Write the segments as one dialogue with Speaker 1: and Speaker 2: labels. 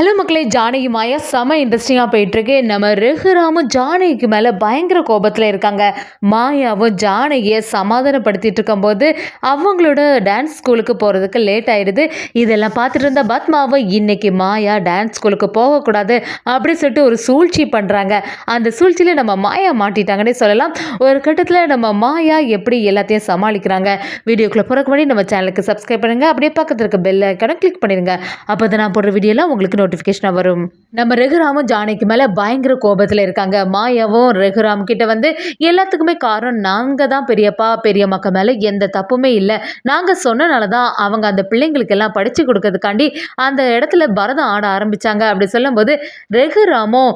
Speaker 1: Hello மக்களே ஜானகி மாயா செம இன்ட்ரெஸ்டிங்காக போயிட்டுருக்கு. நம்ம ரகுராமும் ஜானகிக்கு மேலே பயங்கர கோபத்தில் இருக்காங்க. மாயாவும் ஜானகியை சமாதானப்படுத்திட்டு இருக்கும்போது அவங்களோட டான்ஸ் ஸ்கூலுக்கு போகிறதுக்கு லேட் ஆயிடுது. இதெல்லாம் பார்த்துட்டு இருந்த பத்மாவும் இன்னைக்கு மாயா டான்ஸ் ஸ்கூலுக்கு போகக்கூடாது அப்படின்னு சொல்லிட்டு ஒரு சூழ்ச்சி பண்ணுறாங்க அந்த சூழ்ச்சியில் நம்ம மாயா மாட்டிட்டாங்கன்னே சொல்லலாம். ஒரு கட்டத்தில் நம்ம மாயா எப்படி எல்லாத்தையும் சமாளிக்கிறாங்க? வீடியோக்குள்ளே போகிறக்கு முன்னாடி நம்ம சேனலுக்கு சப்ஸ்கிரைப் பண்ணுங்கள் அப்படியே பக்கத்தில் இருக்க பெல் ஐக்கனை கிளிக் பண்ணிடுங்க. அப்போ தான் நான் போடுற வீடியோலாம் உங்களுக்கு நோட்டிஃபிகேஷனாக வரும். நம்ம ரகுராமும் ஜானகி மேலே பயங்கர கோபத்தில் இருக்காங்க. மாயாவும் ரகுராம் கிட்ட வந்து எல்லாத்துக்குமே காரணம் நாங்கள் தான் பெரியப்பா பெரியம்மாக்க மேலே எந்த தப்புமே இல்லை. நாங்கள் சொன்னனால தான் அவங்க அந்த பிள்ளைங்களுக்கு எல்லாம் படித்து கொடுக்கறதுக்காண்டி அந்த இடத்துல பரதம் ஆட ஆரம்பித்தாங்க அப்படி சொல்லும்போது ரகுராமும்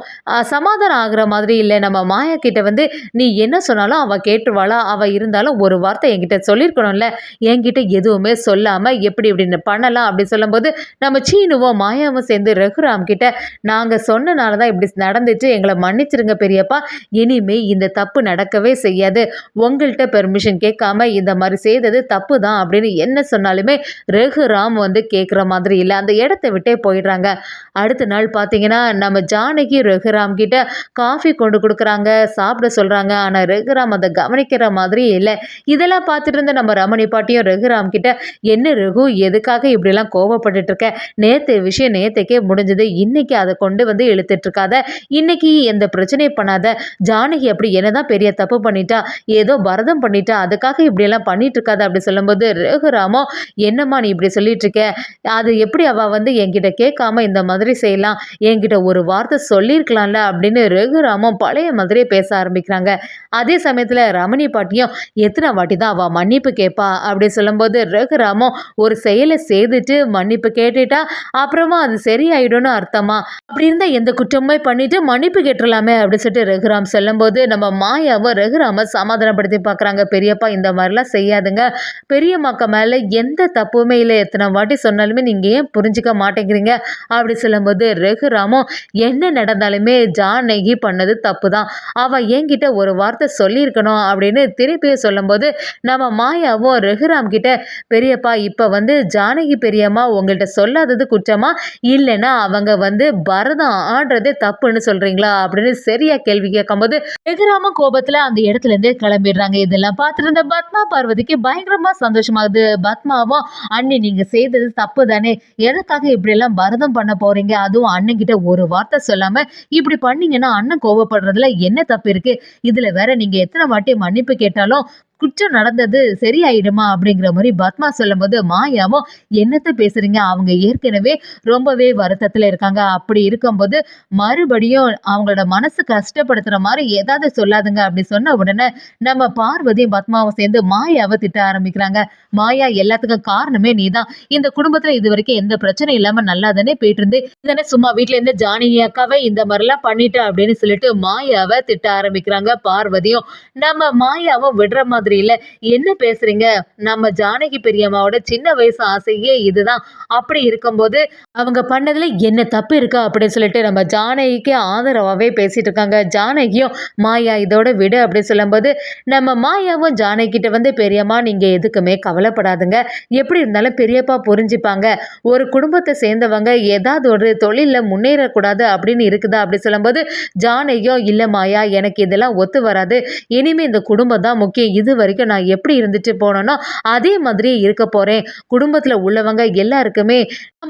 Speaker 1: சமாதானம் ஆகிற மாதிரி இல்லை. நம்ம மாயா கிட்ட வந்து நீ என்ன சொன்னாலும் அவள் கேட்டுருவாளா? அவள் இருந்தாலும் ஒரு வார்த்தை என்கிட்ட சொல்லியிருக்கணும்ல என்கிட்ட எதுவுமே சொல்லாமல் எப்படி இப்படின்னு பண்ணலாம்? அப்படி சொல்லும்போது நம்ம சீனுவும் மாயாவும் சேர்ந்து ரகுராம் கிட்ட நாங்கள் சொன்னனால தான் இப்படி நடந்துச்சு எங்களை மன்னிச்சிருங்க பெரியப்பா. இனிமே இந்த தப்பு நடக்கவே செய்யாது. உங்கள்கிட்ட பெர்மிஷன் கேட்காம இந்த மாதிரி செய்தது தப்பு தான் அப்படின்னு என்ன சொன்னாலுமே ரகுராம் வந்து கேட்குற மாதிரி இல்லை. அந்த இடத்த விட்டே போயிடுறாங்க. அடுத்த நாள் பார்த்தீங்கன்னா நம்ம ஜானகி ரகுராம் கிட்ட காஃபி கொண்டு கொடுக்குறாங்க சாப்பிட சொல்கிறாங்க ஆனால் ரகுராம் அதை கவனிக்கிற மாதிரி இல்லை. இதெல்லாம் பார்த்துட்டு இருந்த நம்ம ரமணி பாட்டியும் ரகுராம் கிட்ட என்ன ரகு எதுக்காக இப்படிலாம் கோவப்பட்டுட்டு இருக்க? நேற்று விஷயம் நேற்றுக்கே முடிஞ்சது. இன்னைக்கு அதை கொண்டு வந்து இழுத்துட்டு இருக்காத இன்னைக்கு எந்த பிரச்சனையும் பண்ணாத. ஜானகி அப்படி என்னதான் பெரிய தப்பு பண்ணிட்டா. ஏதோ பரதம் பண்ணிட்டா. அதுக்காக இப்படியெல்லாம் பண்ணிட்டு இருக்காத அப்படி சொல்லும்போது ரகுராமோ என்னம்மா நீ இப்படி சொல்லிட்டு இருக்க அது எப்படி அவ வந்து என்கிட்ட கேட்காம இந்த மாதிரி செய்யலாம்? என்கிட்ட ஒரு வார்த்தை சொல்லியிருக்கலாம்ல அப்படின்னு ரகுராமும் பழைய மாதிரியே பேச ஆரம்பிக்கிறாங்க. அதே சமயத்தில் ரமணி பாட்டியும் எத்தனை வாட்டி தான் அவள் மன்னிப்பு கேட்பா? அப்படி சொல்லும்போது ரகுராமும் ஒரு செயலை செய்துட்டு மன்னிப்பு கேட்டுட்டா. அப்புறமா அது ஆகிடும்னு அர்த்தமா? அப்படி இருந்தால் எந்த குற்றமே பண்ணிட்டு மன்னிப்பு கேட்டுடலாமே அப்படின்னு சொல்லிட்டு ரகுராம் சொல்லும்போது நம்ம மாயாவும் ரகுராம சமாதானப்படுத்தி பார்க்குறாங்க. பெரியப்பா இந்த மாதிரிலாம் செய்யாதுங்க. பெரியம்மாக்க மேலே எந்த தப்புமே இல்லை. எத்தனை வாட்டி சொன்னாலுமே நீங்கள் ஏன் புரிஞ்சிக்க மாட்டேங்கிறீங்க? அப்படி சொல்லும்போது ரகுராமும் என்ன நடந்தாலுமே ஜானகி பண்ணது தப்பு தான் அவள் என்கிட்ட ஒரு வார்த்தை சொல்லியிருக்கணும். அப்படின்னு திருப்பியும் சொல்லும்போது நம்ம மாயாவும் ரகுராம் கிட்ட பெரியப்பா இப்போ வந்து ஜானகி பெரியம்மா உங்கள்கிட்ட சொல்லாதது குற்றமா? இல்லைன்னா அவங்க வந்து பரதம் ஆடுறதே தப்புன்னு சொல்கிறீங்களா அப்படின்னு சரியா கேள்வி கேட்கும்போது எதிராம கோபத்தில் அந்த இடத்துல இருந்தே கிளம்பிடுறாங்க. இதெல்லாம் பார்த்துட்டு இருந்த பத்மா பார்வதிக்கு பயங்கரமாக சந்தோஷமாகுது. பத்மாவும் அண்ணி நீங்கள் செய்தது தப்பு தானே எதுக்காக இப்படியெல்லாம் பரதம் பண்ண போகிறீங்க அதுவும் அண்ணன் கிட்ட ஒரு வார்த்தை சொல்லாமல் இப்படி பண்ணீங்கன்னா அண்ணன் கோவப்படுறதுல என்ன தப்பு இருக்குது இதில் வேற நீங்கள் எத்தனை வாட்டி மன்னிப்பு கேட்டாலும் குற்றம் நடந்தது சரியாயிடுமா அப்படிங்கிற மாதிரி பத்மா சொல்லும்போது மாயாவும் என்னத்தை பேசுறீங்க? அவங்க ஏற்கனவே ரொம்பவே வருத்தத்தில் இருக்காங்க. அப்படி இருக்கும்போது மறுபடியும் அவங்களோட மனசு கஷ்டப்படுத்துற மாதிரி ஏதாவது சொல்லாதுங்க அப்படி சொன்ன உடனே நம்ம பார்வதியும் பத்மாவும் சேர்ந்து மாயாவை திட்ட ஆரம்பிக்கிறாங்க. மாயா எல்லாத்துக்கும் காரணமே நீதான். இந்த குடும்பத்துல இது வரைக்கும் எந்த பிரச்சனையும் இல்லாம நல்லா தானே போயிட்டு இருந்து தானே சும்மா வீட்டுல இருந்து ஜானகி அக்காவை இந்த மாதிரிலாம் பண்ணிட்டு அப்படின்னு சொல்லிட்டு மாயாவை திட்ட ஆரம்பிக்கிறாங்க பார்வதியும். நம்ம மாயாவும் விடுற மாதிரி இல்ல. என்ன பேசுறீங்க? நம்ம ஜானகி பெரியம்மாவோட சின்ன வயசு ஆசையே இதுதான். அப்படி இருக்கும்போது அவங்க பண்ணதுல என்ன தப்பு இருக்கா அப்படின்னு சொல்லிட்டு நம்ம ஜானகிக்கு ஆதரவாகவே பேசிட்டு இருக்காங்க. ஜானகியும் மாயா இதோட விடு அப்படின்னு சொல்லும்போது நம்ம மாயாவும் ஜானகிட்ட வந்து பெரியம்மா நீங்க எதுக்குமே கவலைப்படாதுங்க. எப்படி இருந்தாலும் பெரியப்பா புரிஞ்சுப்பாங்க. ஒரு குடும்பத்தை சேர்ந்தவங்க ஏதாவது ஒரு தொழிலில் முன்னேறக்கூடாது அப்படின்னு இருக்குதா? அப்படி சொல்லும்போது ஜானகியும் இல்லை மாயா எனக்கு இதெல்லாம் ஒத்து வராது. இனிமேல் இந்த குடும்பம் தான் முக்கியம். இது வரைக்கும் நான் எப்படி இருந்துட்டு போனேனோ அதே மாதிரியே இருக்க போகிறேன் குடும்பத்தில் உள்ளவங்க எல்லாருக்குமே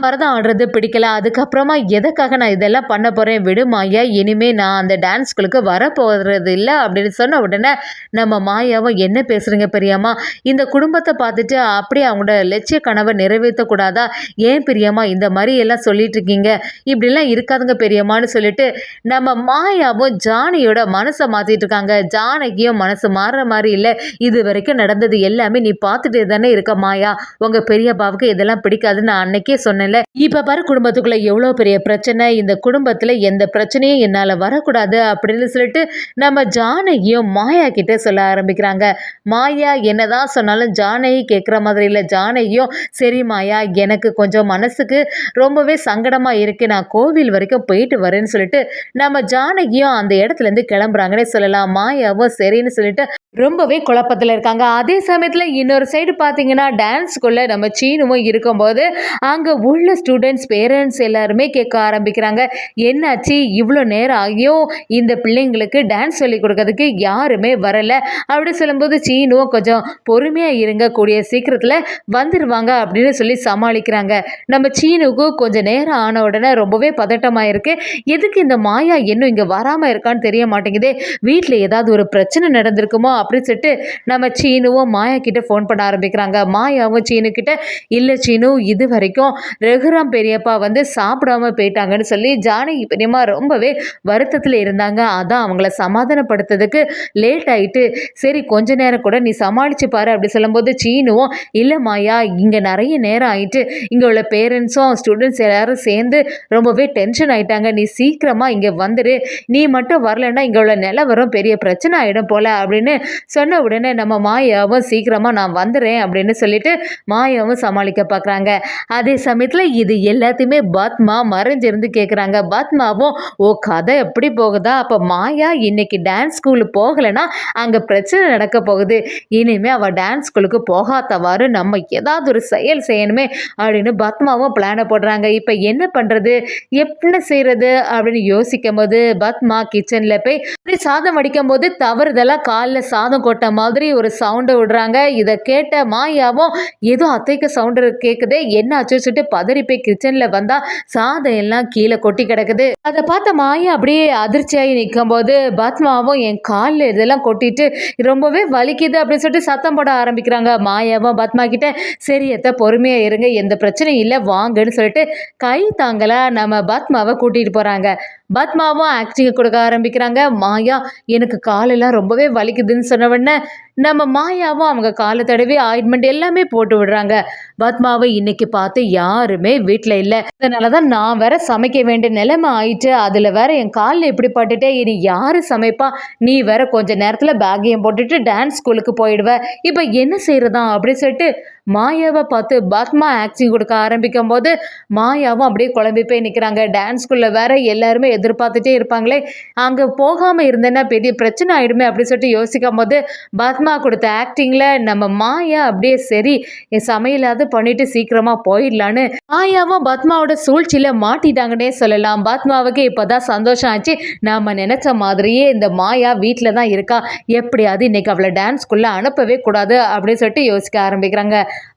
Speaker 1: மரதம் ஆடுறது பிடிக்கல. அதுக்கப்புறமா எதுக்காக நான் இதெல்லாம் பண்ண போகிறேன் விடு மாயா இனிமே நான் அந்த டான்ஸ் ஸ்கூலுக்கு வரப்போகிறது இல்லை அப்படின்னு சொன்ன உடனே நம்ம மாயாவும் என்ன பேசுகிறீங்க பெரியம்மா இந்த குடும்பத்தை பார்த்துட்டு அப்படியே அவங்களோட லட்சிய கனவை நிறைவேற்றக்கூடாதா ஏன் பெரியம்மா இந்த மாதிரி எல்லாம் சொல்லிட்டு இருக்கீங்க? இப்படிலாம் இருக்காதுங்க பெரியம்மான்னு சொல்லிட்டு நம்ம மாயாவும் ஜானியோட மனசை மாற்றிட்டு இருக்காங்க. ஜானகியும் மனசு மாறுற மாதிரி இல்லை. இது வரைக்கும் நடந்தது எல்லாமே நீ பார்த்துட்டு தானே இருக்க மாயா. உங்கள் பெரியப்பாவுக்கு இதெல்லாம் பிடிக்காதுன்னு நான் அன்னைக்கே சொன்னேன்ல. இப்போ பாரு குடும்பத்துக்குள்ளே எவ்வளோ பெரிய பிரச்சனை. இந்த குடும்பத்தில் எந்த பிரச்சனையும் என்னால் வரக்கூடாது அப்படின்னு சொல்லிட்டு நம்ம ஜானகியும் மாயா கிட்ட சொல்ல ஆரம்பிக்கிறாங்க. மாயா என்னதான் சொன்னாலும் ஜானகி கேட்குற மாதிரி இல்லை. ஜானகியும் சரி மாயா எனக்கு கொஞ்சம் மனசுக்கு ரொம்பவே சங்கடமாக இருக்குது நான் கோவில் வரைக்கும் போயிட்டு வரேன்னு சொல்லிட்டு நம்ம ஜானகியும் அந்த இடத்துலேருந்து கிளம்புறாங்கன்னே சொல்லலாம். மாயாவும் சரின்னு சொல்லிட்டு ரொம்பவே குழப்பம் குழப்பத்தில் இருக்காங்க. அதே சமயத்தில் இன்னொரு சைடு பார்த்தீங்கன்னா டான்ஸ்க்குள்ளே நம்ம சீனுவும் இருக்கும்போது அங்கே உள்ள ஸ்டூடெண்ட்ஸ் பேரண்ட்ஸ் எல்லாருமே கேட்க ஆரம்பிக்கிறாங்க. என்னாச்சு? இவ்வளோ நேரம் ஆகியும் இந்த பிள்ளைங்களுக்கு டான்ஸ் சொல்லி கொடுக்கறதுக்கு யாருமே வரலை. அப்படி சொல்லும்போது சீனும் கொஞ்சம் பொறுமையாக இருங்க கூடிய சீக்கிரத்தில் வந்துடுவாங்க அப்படின்னு சொல்லி சமாளிக்கிறாங்க. நம்ம சீனுக்கு கொஞ்சம் நேரம் ஆன உடனே ரொம்பவே பதட்டமாக இருக்குது எதுக்கு இந்த மாயா இன்னும் இங்கே வராமல் இருக்கான்னு தெரிய மாட்டேங்குது. வீட்டில் ஏதாவது ஒரு பிரச்சனை நடந்திருக்குமோ? அப்படின்னு சொல்லிட்டு நம்ம சீனுவும் மாயா கிட்ட ஃபோன் பண்ண ஆரம்பிக்கிறாங்க. மாயாவும் சீனு கிட்ட இல்லை சீனு இது வரைக்கும் ரகுராம் பெரியப்பா வந்து சாப்பிடாம போயிட்டாங்கன்னு சொல்லி ஜானகி பெரியம்மா ரொம்பவே வருத்தத்தில் இருந்தாங்க. அதான் அவங்கள சமாதானப்படுத்துறதுக்கு லேட் ஆயிட்டு சரி கொஞ்ச நேரம் கூட நீ சமாளிச்சு பாரு அப்படி சொல்லும்போது சீனுவும் இல்லை மாயா இங்கே நிறைய நேரம் ஆயிட்டு இங்கே உள்ள பேரண்ட்ஸும் ஸ்டூடெண்ட்ஸ் எல்லாரும் சேர்ந்து ரொம்பவே டென்ஷன் ஆயிட்டாங்க. நீ சீக்கிரமாக இங்கே வந்துடு நீ மட்டும் வரலன்னா இங்கே உள்ள நிலவரம் பெரிய பிரச்சனை ஆகிடும் போல அப்படின்னு சொன்ன உடனே நம்ம மாயாவும் சீக்கிரமாக நான் வந்துடுறேன் அப்படின்னு சொல்லிட்டு மாயாவும் சமாளிக்க பார்க்குறாங்க. அதே சமயத்தில் இது எல்லாத்தையுமே பத்மா மறைஞ்சிருந்து கேட்குறாங்க பத்மாவும் ஓ கதை எப்படி போகுதா? அப்போ மாயா இன்னைக்கு டான்ஸ் ஸ்கூலு போகலைன்னா அங்கே பிரச்சனை நடக்க போகுது. இனிமேல் அவள் டான்ஸ் ஸ்கூலுக்கு போகாதவாறு நம்ம ஏதாவது ஒரு செயல் செய்யணுமே அப்படின்னு பத்மாவும் பிளானை போடுறாங்க. இப்போ என்ன பண்ணுறது என்ன செய்கிறது அப்படின்னு யோசிக்கும் போது பத்மா கிச்சனில் போய் சாதம் வடிக்கும் போது தவறுதெல்லாம் காலில் சாதம் கொட்ட மாதிரி ஒரு சவுண்டை விடுறாங்க. இதை கேட்ட மாயாவும் ஏதோ அத்தைக்கு சவுண்டு கேட்குதே என்ன ஆச்சு சொல்லிட்டு பதறி போய் கிச்சனில் வந்தால் சாதம் எல்லாம் கீழே கொட்டி கிடக்குது. அதை பார்த்த மாயா அப்படியே அதிர்ச்சியாகி நிற்கும் போது பத்மாவும் என் காலில் இதெல்லாம் கொட்டிட்டு ரொம்பவே வலிக்குது அப்படின்னு சொல்லிட்டு சத்தம் போட ஆரம்பிக்கிறாங்க. மாயாவும் பத்மா கிட்ட சரி எத்த பொறுமையாக இருங்க எந்த பிரச்சனையும் இல்லை வாங்கன்னு சொல்லிட்டு கை தாங்கலா நம்ம பத்மாவை கூட்டிகிட்டு போகிறாங்க பத்மாவும் ஆக்டிங் கொடுக்க ஆரம்பிக்கிறாங்க. மாயா எனக்கு காலெல்லாம் ரொம்பவே வலிக்குதுன்னு சொன்ன உடனே நம்ம மாயாவும் அவங்க காலை தடவி ஆயின்மெண்ட் எல்லாமே போட்டு விடுறாங்க. பத்மாவை இன்னைக்கு பார்த்து யாருமே வீட்டில் இல்லை. அதனால தான் நான் வேற சமைக்க வேண்டிய நிலைமை ஆயிட்டு அதில் வேற என் காலில் இப்படி பட்டுட்டே இனி யார் சமைப்பா? நீ வேற கொஞ்ச நேரத்தில் பேக்கையும் போட்டுட்டு டான்ஸ் ஸ்கூலுக்கு போயிடுவ. இப்போ என்ன செய்யறதா அப்படின்னு சொல்லிட்டு மாயாவை பார்த்து பத்மா ஆக்டிங் கொடுக்க ஆரம்பிக்கும் போது மாயாவும் அப்படியே குழம்பி போய் நிற்கிறாங்க டான்ஸ் ஸ்கூலில் வேற எல்லாருமே எதிர்பார்த்துட்டே இருப்பாங்களே. அங்கே போகாமல் இருந்தேன்னா பெரிய பிரச்சனை ஆகிடுமே அப்படின்னு சொல்லிட்டு யோசிக்கும் போது பத்மா கொடுத்த ஆக்டிங்கில் நம்ம மாயா அப்படியே சரி என் சமையலாவது பண்ணிட்டு சீக்கிரமாக போயிடலான்னு மாயாவும் பத்மாவோட சூழ்ச்சியில் மாட்டிட்டாங்கன்னே சொல்லலாம். பத்மாவுக்கு இப்போதான் சந்தோஷம் ஆச்சு. நாம் நினச்ச மாதிரியே இந்த மாயா வீட்டில் தான் இருக்கா. எப்படியாவது இன்னைக்கு அவளை டான்ஸ்குள்ளே அனுப்பவே கூடாது அப்படின்னு சொல்லிட்டு யோசிக்க ஆரம்பிக்கிறாங்க.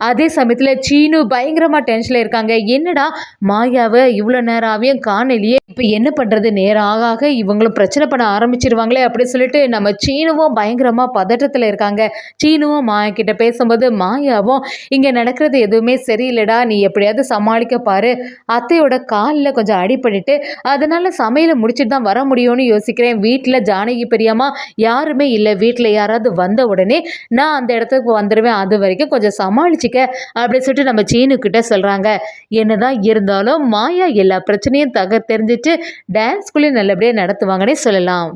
Speaker 1: அதே சமயத்தில் சீனு பயங்கரமாக டென்ஷனில் இருக்காங்க. என்னடா மாயாவை இவ்வளோ நேரம் ஆகியும் காணலையே. இப்போ என்ன பண்ணுறது நேரம் ஆக ஆக இவங்களும் பிரச்சனை பண்ண ஆரம்பிச்சிருவாங்களே அப்படின்னு சொல்லிட்டு நம்ம சீனுவும் பயங்கரமாக பதட்டத்தில் இருக்காங்க. சீனுவும் மாயா கிட்ட பேசும்போது மாயாவும் இங்கே நடக்கிறது எதுவுமே சரியில்லைடா நீ எப்படியாவது சமாளிக்க பாரு. அத்தையோட காலில் கொஞ்சம் அடிபட்டுட்டு அதனால சமையலை முடிச்சுட்டு தான் வர முடியும்னு யோசிக்கிறேன். வீட்டில் ஜானகி பெரியம்மா யாருமே இல்லை. வீட்டில் யாராவது வந்த உடனே நான் அந்த இடத்துக்கு வந்துடுவேன் அது வரைக்கும் கொஞ்சம் சமாளிச்சுக்க அப்படின்னு சொல்லிட்டு நம்ம சீனுக்கிட்ட சொல்கிறாங்க என்னதான் இருந்தாலும் மாயா எல்லா பிரச்சனையும் தக தெரிஞ்சிட்டு டான்ஸ்குள்ளேயும் நல்லபடியாக நடத்துவாங்கன்னே சொல்லலாம்.